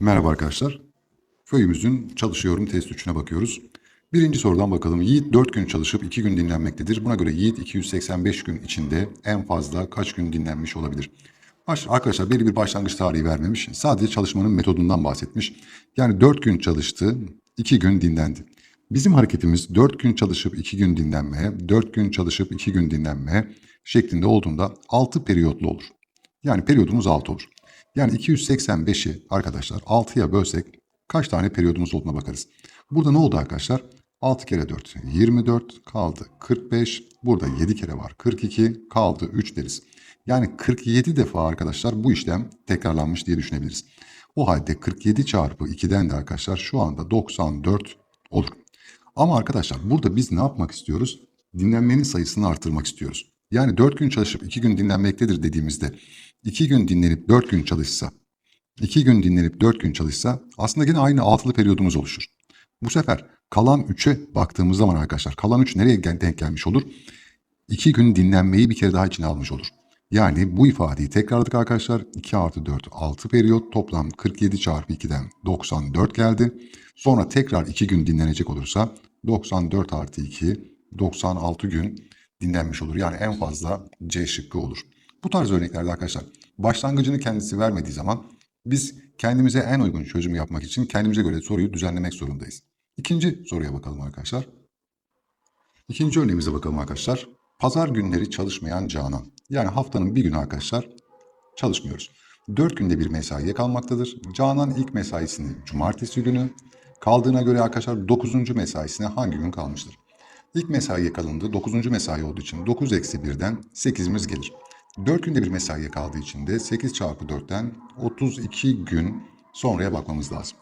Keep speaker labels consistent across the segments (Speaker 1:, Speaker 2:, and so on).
Speaker 1: Merhaba arkadaşlar. Köyümüzün çalışıyorum test 3'üne bakıyoruz. Birinci sorudan bakalım. Yiğit 4 gün çalışıp 2 gün dinlenmektedir. Buna göre Yiğit 285 gün içinde en fazla kaç gün dinlenmiş olabilir? Baş- Arkadaşlar belli bir başlangıç tarihi vermemiş. Sadece çalışmanın metodundan bahsetmiş. Yani 4 gün çalıştı, 2 gün dinlendi. Bizim hareketimiz 4 gün çalışıp 2 gün dinlenmeye, 4 gün çalışıp 2 gün dinlenmeye şeklinde olduğunda 6 periyotlu olur. Yani periyodumuz 6 olur. Yani 285'i arkadaşlar 6'ya bölsek kaç tane periyodumuz olduğuna bakarız. Burada ne oldu arkadaşlar? 6 kere 4 24 kaldı 45. Burada 7 kere var 42 kaldı 3 deriz. Yani 47 defa arkadaşlar bu işlem tekrarlanmış diye düşünebiliriz. O halde 47 çarpı 2'den de arkadaşlar şu anda 94 olur. Ama arkadaşlar burada biz ne yapmak istiyoruz? Dinlenmenin sayısını artırmak istiyoruz. Yani 4 gün çalışıp 2 gün dinlenmektedir dediğimizde 2 gün dinlenip 4 gün çalışsa, 2 gün dinlenip 4 gün çalışsa aslında yine aynı altılı periyodumuz oluşur. Bu sefer kalan 3'e baktığımız zaman arkadaşlar kalan 3 nereye denk gelmiş olur? 2 gün dinlenmeyi bir kere daha içine almış olur. Yani bu ifadeyi tekrarladık arkadaşlar. 2 artı 4 6 periyot toplam 47 çarpı 2'den 94 geldi. Sonra tekrar 2 gün dinlenecek olursa 94 artı 2 96 gün dinlenmiş olur. Yani en fazla C şıkkı olur. Bu tarz örneklerde arkadaşlar başlangıcını kendisi vermediği zaman biz kendimize en uygun çözümü yapmak için kendimize göre soruyu düzenlemek zorundayız. İkinci soruya bakalım arkadaşlar. İkinci örneğimize bakalım arkadaşlar. Pazar günleri çalışmayan Canan. Yani haftanın bir günü arkadaşlar çalışmıyoruz. Dört günde bir mesaiye kalmaktadır. Canan ilk mesaisini cumartesi günü kaldığına göre arkadaşlar 9. mesaisine hangi gün kalmıştır? İlk mesaiye kalındı. 9. mesai olduğu için 9 eksi 1'den 8'imiz gelir. 4 günde bir mesaiye kaldığı için de 8 çarpı 4'ten 32 gün sonraya bakmamız lazım.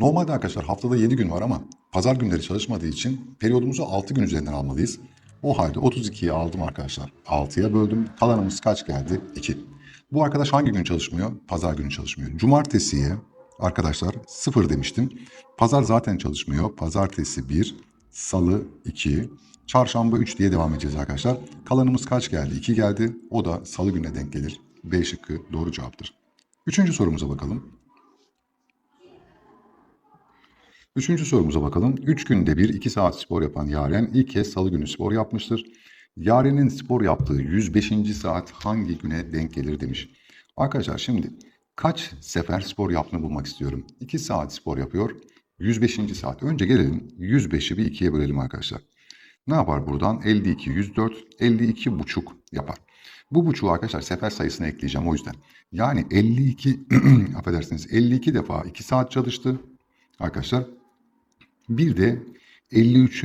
Speaker 1: Normalde arkadaşlar haftada 7 gün var ama pazar günleri çalışmadığı için periyodumuzu 6 gün üzerinden almalıyız. O halde 32'yi aldım arkadaşlar. 6'ya böldüm. Kalanımız kaç geldi? 2. Bu arkadaş hangi gün çalışmıyor? Pazar günü çalışmıyor. Cumartesiye arkadaşlar 0 demiştim. Pazar zaten çalışmıyor. Pazartesi 1, salı 2, çarşamba 3 diye devam edeceğiz arkadaşlar. Kalanımız kaç geldi? 2 geldi. O da salı gününe denk gelir. B şıkkı doğru cevaptır. Üçüncü sorumuza bakalım. Üçüncü sorumuza bakalım. Üç günde bir iki saat spor yapan Yaren ilk kez salı günü spor yapmıştır. Yaren'in spor yaptığı 105. saat hangi güne denk gelir demiş. Arkadaşlar şimdi kaç sefer spor yaptığını bulmak istiyorum. 2 saat spor yapıyor. 105. saat. Önce gelelim 105'i bir ikiye bölelim arkadaşlar. Ne yapar buradan? 52, 104, 52 buçuk yapar. Bu buçuğu arkadaşlar sefer sayısına ekleyeceğim o yüzden. Yani 52, affedersiniz 52 defa 2 saat çalıştı arkadaşlar. Bir de 53.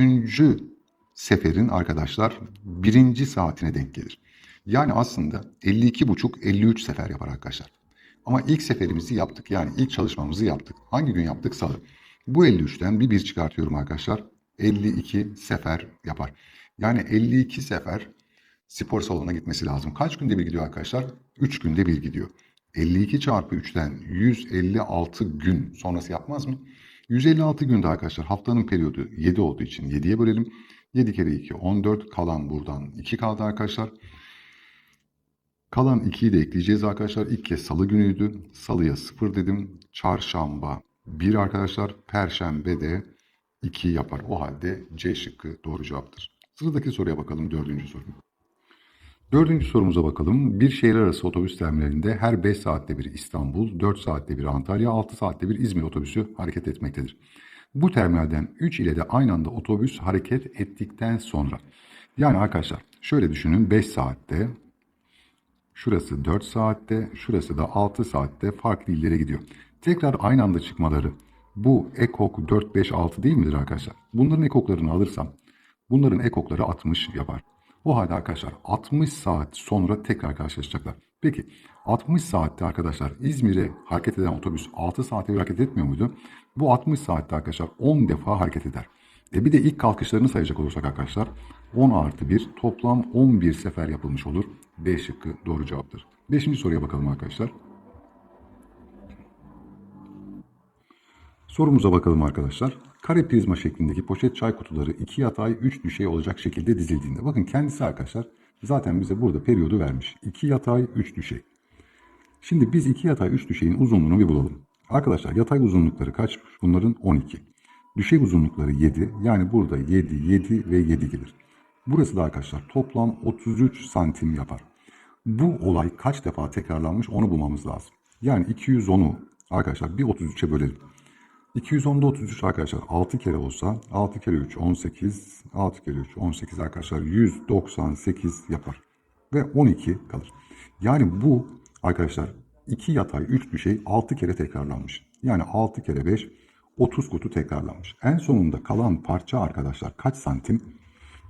Speaker 1: seferin arkadaşlar birinci saatine denk gelir. Yani aslında 52,5 53 sefer yapar arkadaşlar. Ama ilk seferimizi yaptık. Yani ilk çalışmamızı yaptık. Hangi gün yaptık? Salı. Bu 53'ten bir bir çıkartıyorum arkadaşlar. 52 sefer yapar. Yani 52 sefer spor salonuna gitmesi lazım. Kaç günde bir gidiyor arkadaşlar? 3 günde bir gidiyor. 52 çarpı 3'ten 156 gün sonrası yapmaz mı? 156 günde arkadaşlar haftanın periyodu 7 olduğu için 7'ye bölelim. 7 kere 2 14 kalan buradan 2 kaldı arkadaşlar. Kalan 2'yi de ekleyeceğiz arkadaşlar. İlk kez salı günüydü. Salıya 0 dedim. Çarşamba 1 arkadaşlar. Perşembe de 2 yapar. O halde C şıkkı doğru cevaptır. Sıradaki soruya bakalım dördüncü soru. Dördüncü sorumuza bakalım. Bir şehir arası otobüs terminalinde her 5 saatte bir İstanbul, 4 saatte bir Antalya, 6 saatte bir İzmir otobüsü hareket etmektedir. Bu terminalden 3 ile de aynı anda otobüs hareket ettikten sonra. Yani arkadaşlar şöyle düşünün 5 saatte, şurası 4 saatte, şurası da 6 saatte farklı illere gidiyor. Tekrar aynı anda çıkmaları bu ekok 4, 5, 6 değil midir arkadaşlar? Bunların ekoklarını alırsam bunların ekokları 60 yapar. O halde arkadaşlar 60 saat sonra tekrar karşılaşacaklar. Peki 60 saatte arkadaşlar İzmir'e hareket eden otobüs 6 saate bir hareket etmiyor muydu? Bu 60 saatte arkadaşlar 10 defa hareket eder. E bir de ilk kalkışlarını sayacak olursak arkadaşlar 10 artı 1 toplam 11 sefer yapılmış olur. B şıkkı doğru cevaptır. Beşinci soruya bakalım arkadaşlar. Sorumuza bakalım arkadaşlar. Kare prizma şeklindeki poşet çay kutuları iki yatay, üç düşey olacak şekilde dizildiğinde. Bakın kendisi arkadaşlar zaten bize burada periyodu vermiş. İki yatay, üç düşey. Şimdi biz iki yatay, üç düşeyin uzunluğunu bir bulalım. Arkadaşlar yatay uzunlukları kaç? Bunların 12. Düşey uzunlukları 7. Yani burada 7, 7 ve 7 gelir. Burası da arkadaşlar toplam 33 santim yapar. Bu olay kaç defa tekrarlanmış onu bulmamız lazım. Yani 210'u arkadaşlar bir 33'e bölelim. 210'da 33 arkadaşlar 6 kere olsa 6 kere 3 18 6 kere 3 18 arkadaşlar 198 yapar. Ve 12 kalır. Yani bu arkadaşlar 2 yatay 3 düşey 6 kere tekrarlanmış. Yani 6 kere 5 30 kutu tekrarlanmış. En sonunda kalan parça arkadaşlar kaç santim?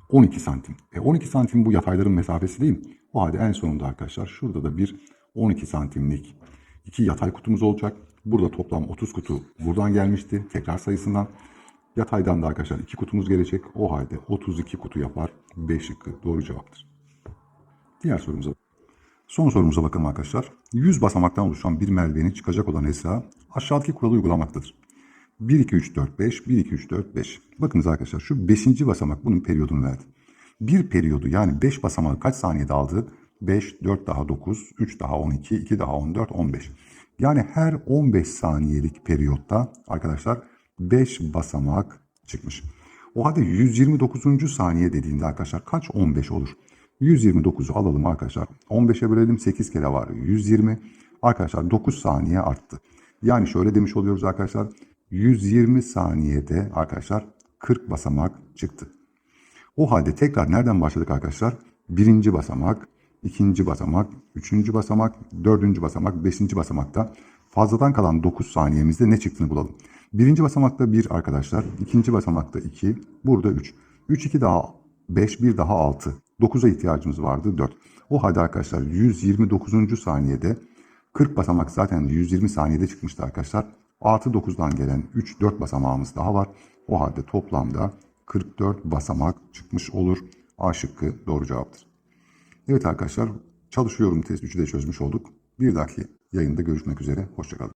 Speaker 1: 12 santim. E 12 santim bu yatayların mesafesi değil mi? O halde en sonunda arkadaşlar şurada da bir 12 santimlik iki yatay kutumuz olacak. Burada toplam 30 kutu buradan gelmişti tekrar sayısından. Yataydan da arkadaşlar 2 kutumuz gelecek. O halde 32 kutu yapar. 5 şıkkı doğru cevaptır. Diğer sorumuza Son sorumuza bakalım arkadaşlar. 100 basamaktan oluşan bir merdiveni çıkacak olan Esra aşağıdaki kuralı uygulamaktadır. 1, 2, 3, 4, 5, 1, 2, 3, 4, 5. Bakınız arkadaşlar şu 5. basamak bunun periyodunu verdi. Bir periyodu yani 5 basamağı kaç saniyede aldı? 5, 4 daha 9, 3 daha 12, 2 daha 14, 15. Yani her 15 saniyelik periyotta arkadaşlar 5 basamak çıkmış. O halde 129. saniye dediğinde arkadaşlar kaç 15 olur? 129'u alalım arkadaşlar. 15'e bölelim 8 kere var. 120. Arkadaşlar 9 saniye arttı. Yani şöyle demiş oluyoruz arkadaşlar. 120 saniyede arkadaşlar 40 basamak çıktı. O halde tekrar nereden başladık arkadaşlar? Birinci basamak, ikinci basamak, üçüncü basamak, dördüncü basamak, beşinci basamakta fazladan kalan 9 saniyemizde ne çıktığını bulalım. Birinci basamakta 1 arkadaşlar, ikinci basamakta 2, burada 3. 3, 2 daha 5, 1 daha 6. 9'a ihtiyacımız vardı 4. O halde arkadaşlar 129. saniyede 40 basamak zaten 120 saniyede çıkmıştı arkadaşlar. Artı 9'dan gelen 3-4 basamağımız daha var. O halde toplamda 44 basamak çıkmış olur. A şıkkı doğru cevaptır. Evet arkadaşlar çalışıyorum test 3'ü de çözmüş olduk. Bir dahaki yayında görüşmek üzere. Hoşçakalın.